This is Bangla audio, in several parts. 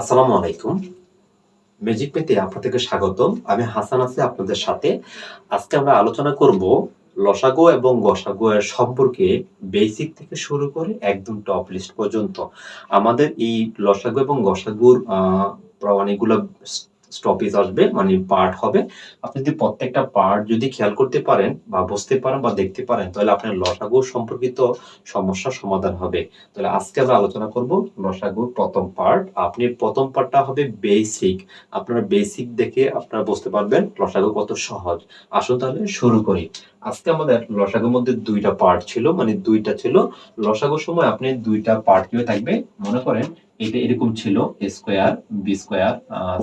আসসালামু আলাইকুম। ম্যাজিক পেতে আপনাদেরকে স্বাগত আমি হাসান আছি আপনাদের সাথে। আজকে আমরা আলোচনা করব লসাগো এবং গসাগো এর সম্পর্কে বেসিক থেকে শুরু করে একদম টপ লিস্ট পর্যন্ত। আমাদের এই লসাগো এবং গসাগুর অনেকগুলো স্টপেজ আসবে মানে পার্ট হবে। আপনি যদি প্রত্যেকটা পার্ট যদি খেয়াল করতে পারেন বা বুঝতে পারেন বা দেখতে পারেন, তাহলে আপনার লসাগু সম্পর্কিত সমস্যার সমাধান হবে। তাহলে আজকে আমরা আলোচনা করব লসাগুর প্রথম পার্ট আপনি প্রথম পার্টটা হবে বেসিক আপনারা বেসিক দেখে আপনারা বুঝতে পারবেন লসাগু কত সহজ। আসুন তাহলে শুরু করি। আজকে আমাদের লসাগুর মধ্যে দুইটা পার্ট ছিল মানে দুইটা ছিল। লসাগুর সময় আপনি দুইটা পার্ট থাকবে? মনে করেন এটা এরকম ছিল A square B square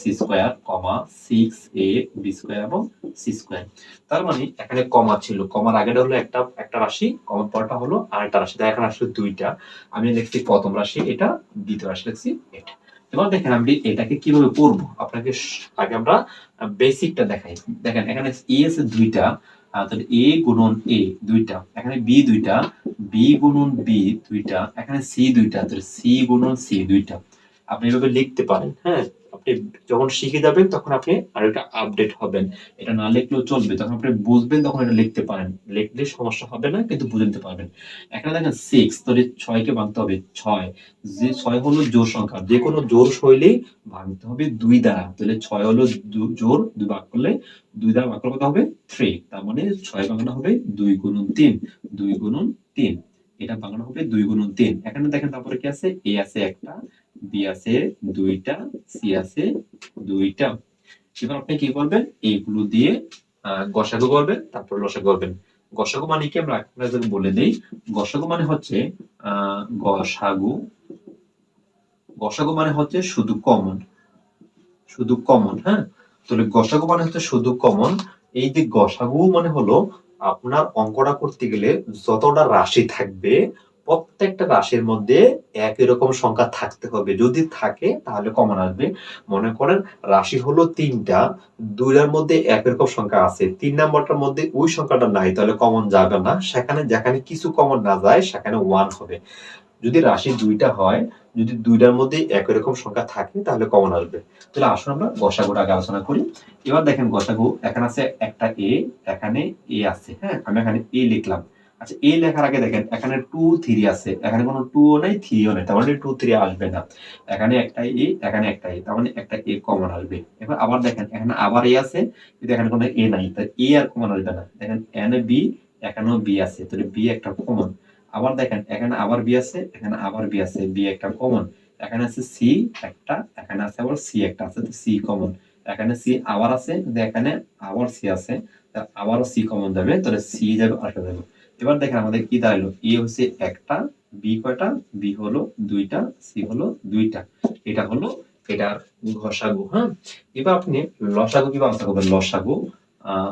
C square comma six A B square এবং সি স্কোয়ার তার মানে এখানে কমা ছিল। কমার আগেটা হলো একটা একটা রাশি কমার পরটা হলো আরেকটা রাশি। তাই এখানে আসলে দুইটা। আমি লিখছি প্রথম রাশি এটা দ্বিতীয় রাশি লিখছি এটা। এবার দেখেন আমি এটাকে কীভাবে পড়ব? আপনাকে আগে আমরা বেসিকটা দেখাই। দেখেন এখানে এ আছে দুইটা আহ, তাহলে এ গুণন এ দুইটা। এখানে বি দুইটা বি গুণন বি দুইটা, এখানে সি দুইটা, তাহলে সি গুণন সি দুইটা। আপনি এভাবে লিখতে পারেন হ্যাঁ? যখন শিখে যাবেন, তখন আপনি আরেকটা আপডেট হবেন। এটা না লিখলেও চলবে। তখন আপনি বুঝবেন, তখন এটা লিখতে পারেন। লিখলে সমস্যা হবে না, কিন্তু বুঝে নিতে পারবেন। এখানে দেখেন সিক্স তাহলে ছয়কে ভাঙতে হবে ছয়। যে ছয় হলো জোর সংখ্যা, যে কোনো জোর শৈলী ভাঙতে হবে দুই দ্বারা। তাহলে ছয় হলো জোর দুই ভাগ করলে দুই দ্বারা ভাগ করলে কত হবে? থ্রি তার মানে ছয় ভাঙানো হবে দুই গুণন তিন। দুই গুণন তিন। এটা ভাঙানো হবে দুই গুণন তিন। এখানে দেখেন তারপরে কি আছে? এ আছে একটা বি আছে দুইটা, সি আছে দুইটা। এবার আপনি কি করবেন? এইগুলো দিয়ে গসাগু করবেন, তারপর লসাগু করবেন। গসাগু মানে কি? আমরা আপনাদের বলে দেই, গসাগু মানে হচ্ছে গসাগু। গসাগু মানে হচ্ছে শুধু কমন শুধু কমন হ্যাঁ? তাহলে গসাগু মানে হচ্ছে শুধু কমন এই যে গসাগু মানে হলো আপনার অঙ্কটা করতে গেলে যতটা রাশি থাকবে প্রত্যেকটা রাশির মধ্যে একই রকম সংখ্যা থাকতে হবে। যদি থাকে, তাহলে কমন আসবে। মনে করেন রাশি হলো তিনটা, দুইটার মধ্যে একই রকম সংখ্যা আছে। তিন নাম্বারটার মধ্যে ওই সংখ্যাটা নাই, তাহলে কমন যাবে না। সেখানে, যেখানে কিছু কমন না যায়, সেখানে ওয়ান হবে। যদি রাশি দুইটা হয়, যদি দুইটার মধ্যে একই রকম সংখ্যা থাকে, তাহলে কমন আসবে। তাহলে আসুন আমরা গসাগুটা আগে আলোচনা করি। এবার দেখেন গসাগু, এখানে আছে একটা এ এখানে এ আছে হ্যাঁ? আমি এখানে এ লিখলাম। আচ্ছা এ লেখার আগে দেখেন, এখানে টু থ্রি আছে। এখানে কোনো টু নেই থ্রিও নেই, তার মানে টু থ্রি আসবে না। এখানে একটা এ, এখানে একটা এ, তার মানে একটা এ কমন আসবে। এবার আবার দেখেন, এখানে আবার এ আছে, কিন্তু এখানে কোনো এ নাই। তাই এ আর কমন আসবে না। দেখেন এনে বি এখানেও বি আছে, তাহলে বি একটা কমন আবার দেখেন, এখানে আবার বি আছে, এখানে আবার বি আছে বি একটা কমন এখানে আছে সি একটা, এখানে আছে আবার সি একটা আছে, তো সি কমন এখানে সি আবার আছে এখানে আবার সি আছে আবারও সি কমন যাবে, তাহলে সি যাবে আসা যাবে। এবার দেখেন আমাদের কি দাঁড়াল? এ হচ্ছে একটা বি কয়টা? বি হলো দুইটা সি হলো দুইটা। এটা হলো এটার ঘষাগু হ্যাঁ? এবার আপনি লসাগু কীভাবে আনসার করবেন? লসাগু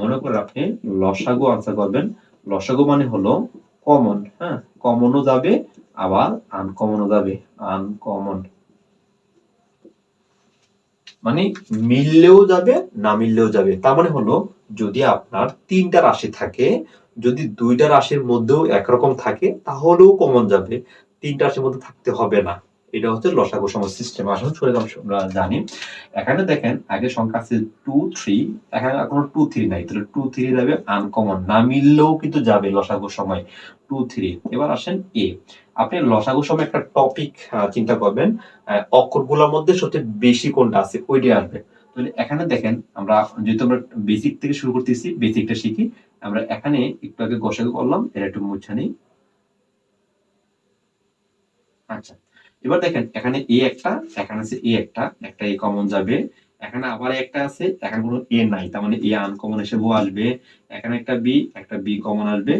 মনে করে আপনি লসাগু আনসার করবেন। লসাগু মানে হলো কমন হ্যাঁ? কমনও যাবে, আবার আনকমনও যাবে। আনকমন মানে মিললেও যাবে, না মিললেও যাবে। তার মানে হলো, যদি আপনার তিনটা রাশি থাকে যদি দুইটা রাশির মধ্যেও একরকম থাকে, তাহলেও কমন যাবে। তিনটা রাশির মধ্যে থাকতে হবে না। এটা হচ্ছে লসাগু সম সিস্টেম আসলে চলে আমরা জানি। এখানে দেখেন, আগে সংখ্যা আছে টু থ্রি এখানে কোনো টু থ্রি নাই। তাহলে টু থ্রি যাবে আনকমন না মিললেও কিন্তু যাবে লসাগু সময়। টু থ্রি এবার আসেন এ আপনি লসাগু সময় একটা টপিক চিন্তা করবেন। অক্ষরগুলোর মধ্যে সবচেয়ে বেশি কোনটা আছে? ওইটাই আসবে। তাহলে এখানে দেখেন, আমরা যেহেতু আমরা বেসিক থেকে শুরু করতেছি বেসিকটা শিখি। আমরা এখানে একটু আগে গসাগু করলাম এটা একটু মুছে নিই। আচ্ছা এবার দেখেন, এখানে এ একটা, এখানে আছে এ একটা একটা এ কমন যাবে। এখানে আবার একটা আছে, এখানে কোনো এ নাই, তার মানে এ আনকমন হিসেবেও আসবে। এখানে একটা বি একটা বি কমন আসবে।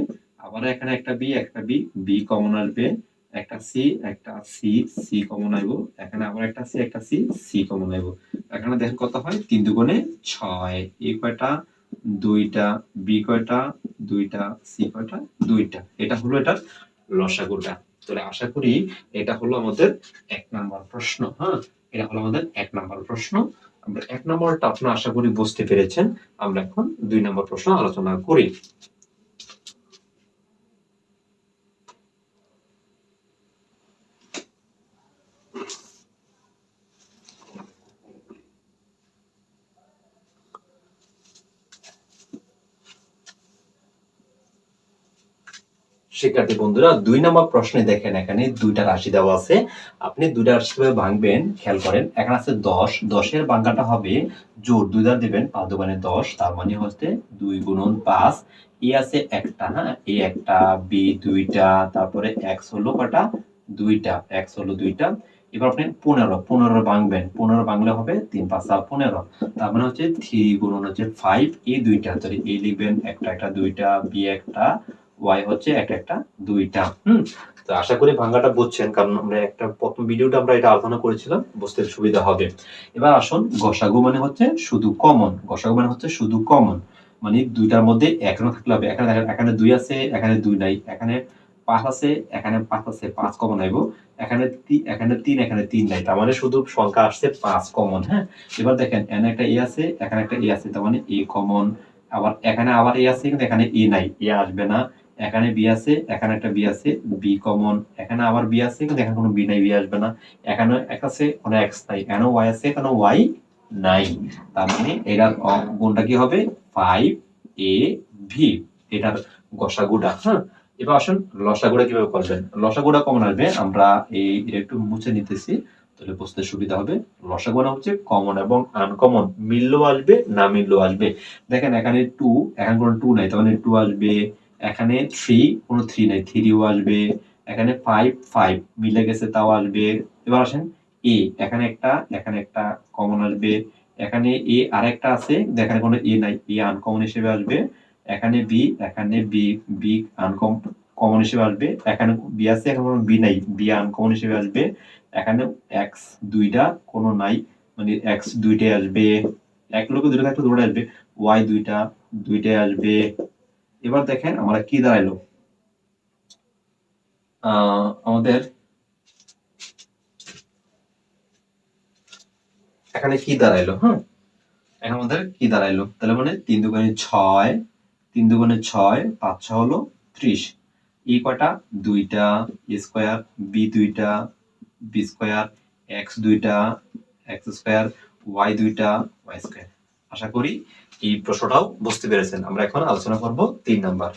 আবার এখানে একটা বি একটা বি বি কমন আসবে। একটা সি একটা সি সি কমন আইব এখানে আবার একটা সি একটা সি সি কমন আইব এখানে দেখেন কত হয়? তিন দুগুণে ছয়। এ কয়টা? দুইটা বি কয়টা? দুইটা সি কয়টা? দুইটা। এটা হলো এটার লসাগুটা। তাহলে আশা করি এটা হলো আমাদের এক নাম্বার প্রশ্ন হ্যাঁ? এটা হলো আমাদের এক নাম্বার প্রশ্ন। আমরা এক নম্বরটা আপনারা আশা করি বুঝতে পেরেছেন। আমরা এখন দুই নম্বর প্রশ্ন আলোচনা করি। শিক্ষার্থী বন্ধুরা, দুই নম্বর প্রশ্নে দেখেন, এখানে দুইটা রাশি দেওয়া আছে। আপনি দুইটা রাশি কীভাবে ভাঙবেন, খেয়াল করেন, এখানে আছে দশ। দশের ভাঙ্গাটা হবে জোর, দুই দ্বার দিবেন, পাঁচ দোকানে দশ, তার মানে হচ্ছে দুই গুণন পাঁচ। এ আছে একটা হ্যাঁ? এ একটা, বি দুইটা, তারপরে এক্স হলো কটা দুইটা, এক্স হলো দুইটা। এবার আপনি পনেরো পনেরো ভাঙবেন, পনেরো ভাঙলে হবে তিন পাঁচা পনেরো। তার মানে হচ্ছে থ্রি গুণন হচ্ছে ফাইভ এ দুইটা। তাহলে এ লিখবেন একটা একটা, দুইটা, বি একটা ওয়াই হচ্ছে একটা একটা দুইটা, হুম? তো আশা করি ভাঙাটা বুঝছেন, কারণ আমরা একটা প্রথম ভিডিওটা আমরা এটা আলোচনা করেছিলাম, বুঝতে সুবিধা হবে। এবার আসুন গসাগু মানে হচ্ছে শুধু কমন গসাগু মানে হচ্ছে শুধু কমন মানে দুইটার মধ্যে এখনও থাকলে হবে। এখানে এখানে দুই আছে, এখানে দুই নাই, এখানে পাঁচ আছে, এখানে পাঁচ আছে, পাঁচ কমন আইব এখানে এখানে তিন এখানে তিন নাই, তার মানে শুধু সংখ্যা আসছে পাঁচ কমন হ্যাঁ? এবার দেখেন, এখানে একটা এ আছে, এখানে একটা এ আছে, তার মানে এ কমন আবার এখানে আবার এ আছে, কিন্তু এখানে এ নাই এ আসবে না এখানে বি আছে, এখানে একটা বি আছে বি কমন এখানে আবার বি আছে, কিন্তু এখানে কোনো বি নাই বি আসবে না। এখানে এক আছে কোনো এক্স নাই এখানে ওয়াই আছে কোনো ওয়াই নাই। তার মানে এটার গুণটা কি হবে? ফাইভ এ ভি এটার গসাগুটা হ্যাঁ? এবার আসুন লসাগুড়া কীভাবে করবেন? লসাগুড়া কমন আসবে, আমরা এই একটু মুছে নিতেছি, তাহলে বুঝতে সুবিধা হবে। লসাগুড়া হচ্ছে কমন এবং আনকমন মিললেও আসবে, না মিললেও আসবে। দেখেন এখানে টু এখানে কোনো টু নাই, তার মানে টু আসবে। এখানে থ্রি কোনো থ্রি নাই থ্রিও আসবে। এখানে ফাইভ ফাইভ মিলে গেছে, তাও আসবে। এবার আসেন এ এখানে একটা এখানে একটা কমন আসবে। এখানে এ আর একটা আছে এখানে কোনো এ নাই এ আনকমন হিসেবে আসবে। এখানে বি এখানে বি বি আনকম কমন হিসেবে আসবে। এখানে বি আছে, এখানে কোনো বি নাই বি আনকমন হিসেবে আসবে। এখানে এক্স দুইটা, কোনো নাই মানে এক্স দুইটাই আসবে। এক লোকে দুটো থাকলে দুটো আসবে। ওয়াই দুইটা, দুইটাই আসবে। এবার দেখেন আমরা কি দাঁড়াইলো। আমাদের এখানে কি দাঁড়াইলো হ্যাঁ এখন আমাদের কি দাঁড়াইলো? তাহলে মানে তিন দুগুণে ছয়, তিন দুগুণে ছয়, পাঁচ ছ হলো ত্রিশ। ই কটা? দুইটা স্কোয়ার, বি দুইটা, বি স্কোয়ার, এক্স দুইটা, এক্স স্কোয়ার, ওয়াই দুইটা, ওয়াই স্কোয়ার। আশা করি এই প্রশ্নটাও বুঝতে পেরেছেন। আমরা এখন আলোচনা করব তিন নাম্বার।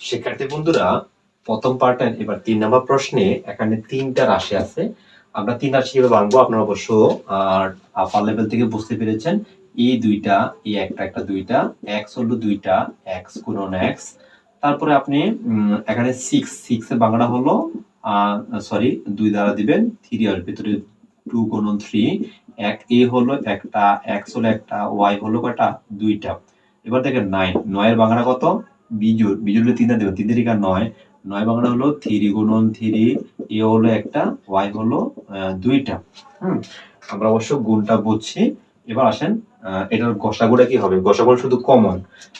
শিক্ষার্থী বন্ধুরা, প্রথম পার্টে এবার তিন নম্বর প্রশ্নে এখানে তিনটা রাশি আছে। আমরা তিন রাশি কীভাবে ভাঙবো, আপনারা অবশ্য, আর আপার লেভেল থেকে বুঝতে পেরেছেন এই দুইটা এই একটা একটা দুইটা এক্স হলো দুইটা এক্স গুণন এক্স তারপরে আপনি এখানে সিক্স সিক্স এর বাংলা হলো সরি দুই দ্বারা দিবেন থ্রি আসবে ভিতরে টু গুণন থ্রি এক এ হলো একটা এক্স হলো একটা ওয়াই হলো কয়টা? দুইটা। এবার দেখেন নাইন নয়ের বাংলা কত? বিজুর বিজুর তিনটা দেবেন তিন তিরিকা নয়। নয় বাংলা হলো থ্রি গুণন থ্রি এ হলো একটা, ওয়াই হলো দুইটা। হুম, আমরা অবশ্য গুণটা বুঝছি। এবার আসেন এটার গসাগুটা কি হবে? গসাগুলো শুধু কমন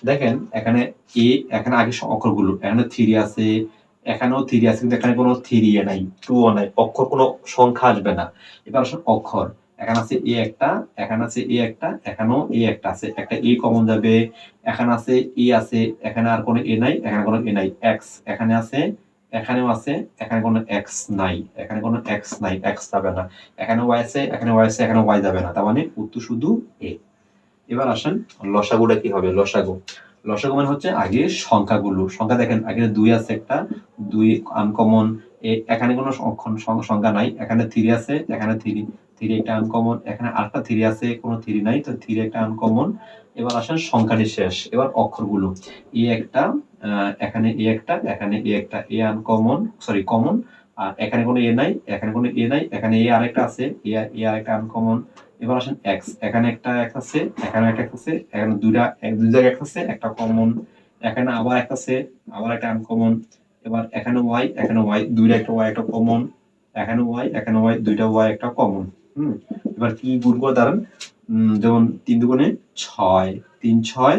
দেখেন, এখানে এ, এখানে আগে অক্ষরগুলো, এখানে থ্রি আছে, এখানেও থ্রি আছে, কিন্তু এখানে কোনো থ্রি এ নাই টু ও নাই, অক্ষর কোনো সংখ্যা আসবে না। এবার আসুন অক্ষর। এখানে আছে এ একটা, এখানে আছে এ একটা, এখানেও এ একটা আছে। একটা এ কমন যাবে, এখানে আছে ই আছে, এখানে আর কোনো এ নাই, এখানে কোনো এ নাই। এক্স এখানে আছে, এখানেও আছে, এখানে কোনো এক্স নাই, এখানে কোনো এক্স নাই এক্স যাবে না। এখানে ওয়াই আছে, এখানে ওয়াই আছে, এখানে ওয়াই যাবে না। তার মানে উত্তর শুধু এ। এবার আসেন লসাগুটা কি হবে? লসাগু। লসাগু মানে হচ্ছে আগে সংখ্যাগুলো। সংখ্যা দেখেন আগে দুই আছে একটা, দুই আনকমন এখানে কোনো সংখ্যা নাই, এখানে থ্রি আছে, এখানে থ্রি থ্রি একটা আনকমন এখানে আরেকটা থ্রি আছে, কোনো থ্রি নাই, তো থ্রি একটা আনকমন এবার আসেন সংখ্যাটি শেষ, এবার অক্ষরগুলো। এ একটা এখানে এ একটা, এখানে এ একটা এ আনকমন সরি কমন আর এখানে কোনো এ নাই, এখানে কোনো এ নাই, এখানে এ আরেকটা আছে এ এ আরেকটা আনকমন এবার আসেন এক্স এখানে একটা এক আছে, এখানে একটা এক আছে, এখানে দুইটা, এক, দুই জায়গায় এক আছে, একটা কমন এখানে আবার একটা আছে, আবার একটা আনকমন এবার এখানে ওয়াই এখানে ওয়াই দুইটা একটা ওয়াই একটা কমন এখানে ওয়াই এখানে ওয়াই দুইটা ওয়াই একটা কমন এবার কি গুণ করে দাঁড়ান? যেমন তিন দুগুণে ছয়, তিন ছয়,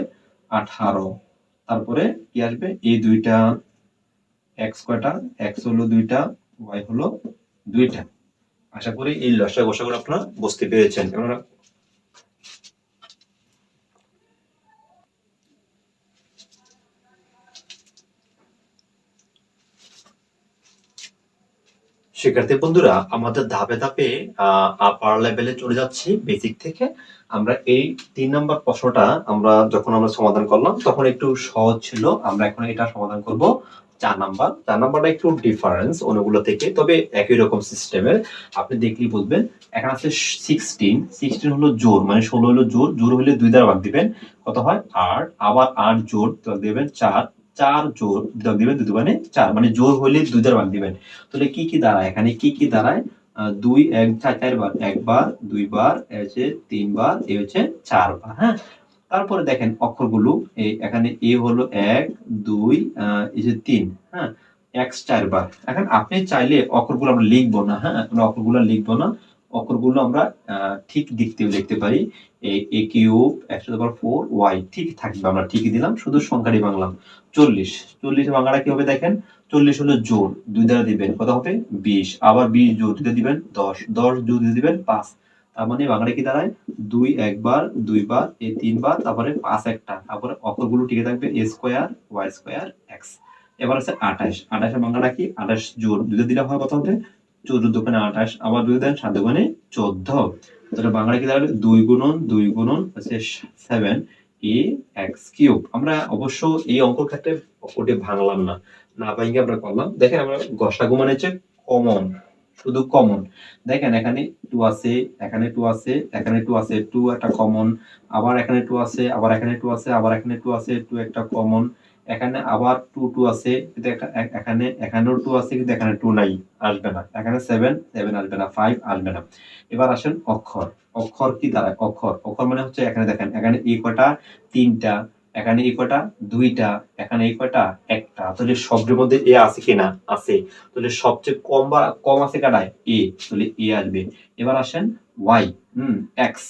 আঠারো। তারপরে কি আসবে? এই দুইটা, এক্স কয়টা? এক্স হলো দুইটা, ওয়াই হলো দুইটা। আশা করি এই লসা গোসাগুলো আপনারা বুঝতে পেরেছেন। এবার শিক্ষার্থী বন্ধুরা, আমাদের ধাপে ধাপে আপার লেভেলে চলে যাচ্ছি। বেসিক থেকে আমরা এই তিন নম্বর প্রশ্নটা আমরা যখন আমরা সমাধান করলাম, তখন একটু সহজ ছিল। আমরা এখন এটা সমাধান করব চার নাম্বার চার নাম্বারটা একটু ডিফারেন্স অন্যগুলো থেকে, তবে একই রকম সিস্টেমের আপনি দেখলেই বুঝবেন, এখানে আছে সিক্সটিন সিক্সটিন হলো জোর মানে ষোলো হলো জোর। জোর হলে দুই দ্বারা ভাগ দিবেন। কত হয়? আট। আবার আট জোর দেবেন চার। চার জোর বিভাগ দিবেন দুই মানে চার মানে জোর হইলে দুই দ্বারা ভাগ দিবেন। তাহলে কি কি দাঁড়ায়? এখানে কি কি দাঁড়ায়? দুই, এক, চার চারবার একবার দুইবার হচ্ছে তিনবার এ হচ্ছে চারবার হ্যাঁ? তারপরে দেখেন অক্ষরগুলো এই এখানে এ হলো এক, দুই এই যে তিন হ্যাঁ? এক্স চারবার এখন আপনি চাইলে অক্ষরগুলো আমরা লিখব না হ্যাঁ? আমরা অক্ষরগুলো লিখব না। অক্ষরগুলো আমরা ঠিক দিক থেকে লিখতে পারি। এ কিউব একশো পাওয়ার ফোর, ওয়াই, ঠিক থাকবে। আমরা ঠিকই দিলাম, শুধু সংখ্যাটি বাংলাম চল্লিশ চল্লিশ বাংলাটা কি হবে দেখেন? চল্লিশ হলো জোর, দুই দ্বারা দিবেন, কত হবে? বিশ। আবার বিশ জোর দিতে দিবেন, দশ। দশ জোর দিতে দিবেন, পাঁচ। তার মানে বাংলা কি দাঁড়ায়? দুই, একবার দুইবার এ তিনবার তারপরে পাঁচ একটা। তারপরে অক্ষরগুলো টিকে থাকবে, A square, Y square, X. এবার আছে আঠাশ। আঠাশের বাংলাটা কি? আঠাশ জোর দুটো দিলে হয় কত হবে? চোদ্দ দোকানে আঠাশ, আবার দুই দেন সাত দোকানে চোদ্দ। তাহলে বাংলা কি দাঁড়াবে? দুই গুণন দুই গুণন, হচ্ছে সেভেন এ এক্স কিউব আমরা অবশ্য এই অঙ্ক ক্ষেত্রে অঙ্কটি ভাঙলাম না। না ভাঙে আমরা করলাম। দেখেন আমরা গসাগু মানে হচ্ছে কমন শুধু কমন দেখেন এখানে টু আছে, এখানে টু আছে, এখানে টু আছে টু একটা কমন আবার এখানে টু আছে, আবার এখানে টু আছে, আবার এখানে টু আছে টু একটা কমন এখানে আবার টু টু আছে, কিন্তু এখানে, এখানেও টু আছে, কিন্তু এখানে টু নাই, আসবে না। এখানে সেভেন সেভেন আসবে না ফাইভ আসবে না। এবার আসেন অক্ষর। অক্ষর কি দাঁড়ায় অক্ষর। অক্ষর মানে হচ্ছে এখানে দেখেন, এখানে এই কটা তিনটা। এখানে এই কটা দুইটা। এখানে এই কটা একটা। তাহলে শব্দের মধ্যে এ আছে কিনা আছে। তাহলে সবচেয়ে কম বা, কম আছে কাটায় এ। তাহলে এ আসবে। এবার আসেন ওয়াই হুম এক্স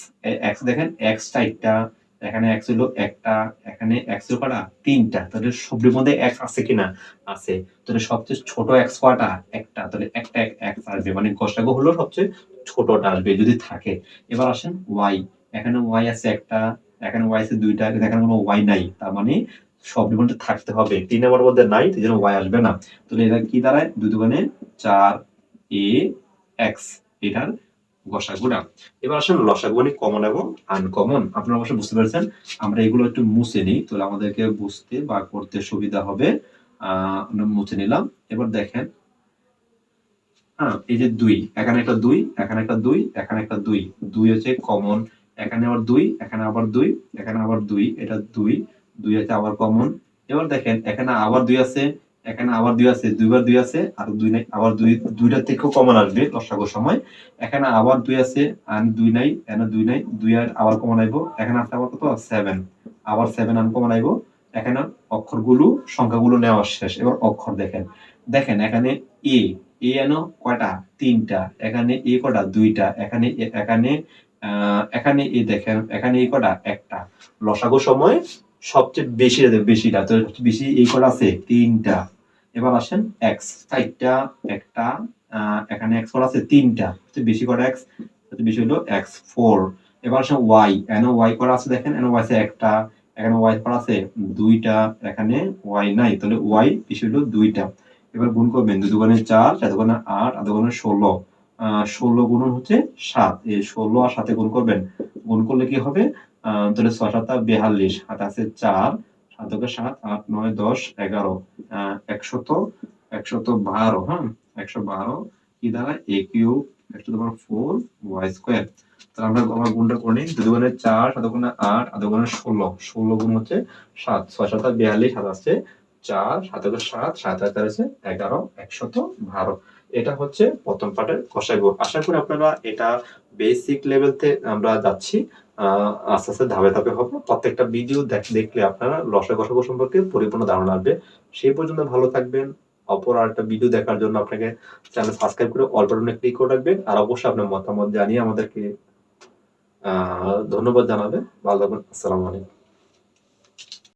এক্স দেখেন এক্স চারটা এখানে এক্স হলো একটা, এখানে এক্স হলো কটা? তিনটা। তাহলে শব্দের মধ্যে এক্স আছে কিনা? আছে। তাহলে সবচেয়ে ছোট এক্স কটা? একটা। তাহলে একটা এক্স আসবে। মানে গসাগু হলো সবচেয়ে ছোটটা আসবে যদি থাকে। এবার আসেন ওয়াই। এখানে ওয়াই আছে একটা, এখানে ওয়াই আছে দুইটা এখানে কোনো ওয়াই নাই। তার মানে শব্দের মধ্যে থাকতে হবে। তিন নম্বর মধ্যে নাই সেই জন্য ওয়াই আসবে না। তাহলে এটা কি দাঁড়ায়? দুই দোকানে চার এ এক্স। এটার গসাগুড়া। এবার আসেন লসাগু মানে কমন এবং আনকমন আপনারা অবশ্যই বুঝতে পেরেছেন, আমরা এগুলো একটু মুছে নিই, তাহলে আমাদেরকে বুঝতে বা করতে সুবিধা হবে। আমরা মুছে নিলাম। এবার দেখেন হ্যাঁ এই যে দুই, এখানে একটা দুই, এখানে একটা দুই, এখানে একটা দুই। দুই হচ্ছে কমন এখানে আবার দুই, এখানে আবার দুই, এখানে আবার দুই, এটা দুই দুই আছে আবার কমন এবার দেখেন, এখানে আবার দুই আছে এখানে আবার দুই আছে, দুইবার দুই আছে, আর দুই নাই, আবার দুই দুইটা থেকেও কমন আসবে লসাগু সময়। এখানে আবার দুই আছে আর দুই নাই এখানে দুই নাই, দুই আর আবার কমন আইবো। এখানে আছে আবার কত? সেভেন আবার সেভেন আন কমন আইবো। এখানে অক্ষরগুলো, সংখ্যাগুলো নেওয়া শেষ। এবার অক্ষর দেখেন। দেখেন, এখানে এ এ এনো কয়টা? তিনটা। এখানে এ কটা দুইটা। এখানে এখানে এখানে এ দেখেন, এখানে এ কটা একটা। লসাগু সময় সবচেয়ে বেশি, বেশিটা। তো বেশি এই কটা আছে? তিনটা। এবার আসেন এক্স চারটা, একটা এখানে এক্স কটা আছে তিনটা। বেশি কটা এক্স বেশি হলো এক্স ফোর এবার আসেন ওয়াই এন ওয়াই করা আছে দেখেন এন ওয়াই আছে একটা, এখানে ওয়াই করা আছে দুইটা, এখানে ওয়াই নাই, তাহলে ওয়াই বেশি হলো দুইটা। এবার গুণ করবেন, দুই দোকানে চার চার দোকানে আট আর দোকানে ষোলো। ষোলো গুণ হচ্ছে সাত। এই ষোলো আর সাথে গুণ করবেন, গুণ করলে কি হবে? তাহলে ছয় সাত বেহাল্লিশ হাতে আছে চার সাতকে সাত, আট, নয়, দশ, এগারো। একশত একশত বারো হ্যাঁ? একশো বারো, কি দ্বারা? এ কিউ একশো তোমার ফোর ওয়াই স্কোয়ার তাহলে আমরা আমার গুণটা করে নিই। দুই গুণে চার, সাত গুণে আট আধ গুণে ষোলো। ষোলো গুণ হচ্ছে সাত, ছয় সাত বিয়াল্লিশ, সাত আছে চার, সাত সাত সাত হাজার আছে এগারো, একশত বারো। এটা হচ্ছে প্রথম পার্টের কষাইগো আশা করি আপনারা এটা বেসিক লেভেলতে আমরা যাচ্ছি। আস্তে আস্তে ধাপে ধাপে হবে। প্রত্যেকটা ভিডিও দেখলে আপনারা লসা কষাগো সম্পর্কে পরিপূর্ণ ধারণা আসবে। সেই পর্যন্ত ভালো থাকবেন। অপর আরেকটা ভিডিও দেখার জন্য আপনাকে চ্যানেল সাবস্ক্রাইব করে অল বাটনে ক্লিক করে রাখবেন। আর অবশ্যই আপনার মতামত জানিয়ে আমাদেরকে ধন্যবাদ জানাবেন। ভালো থাকবেন। আসসালামু আলাইকুম।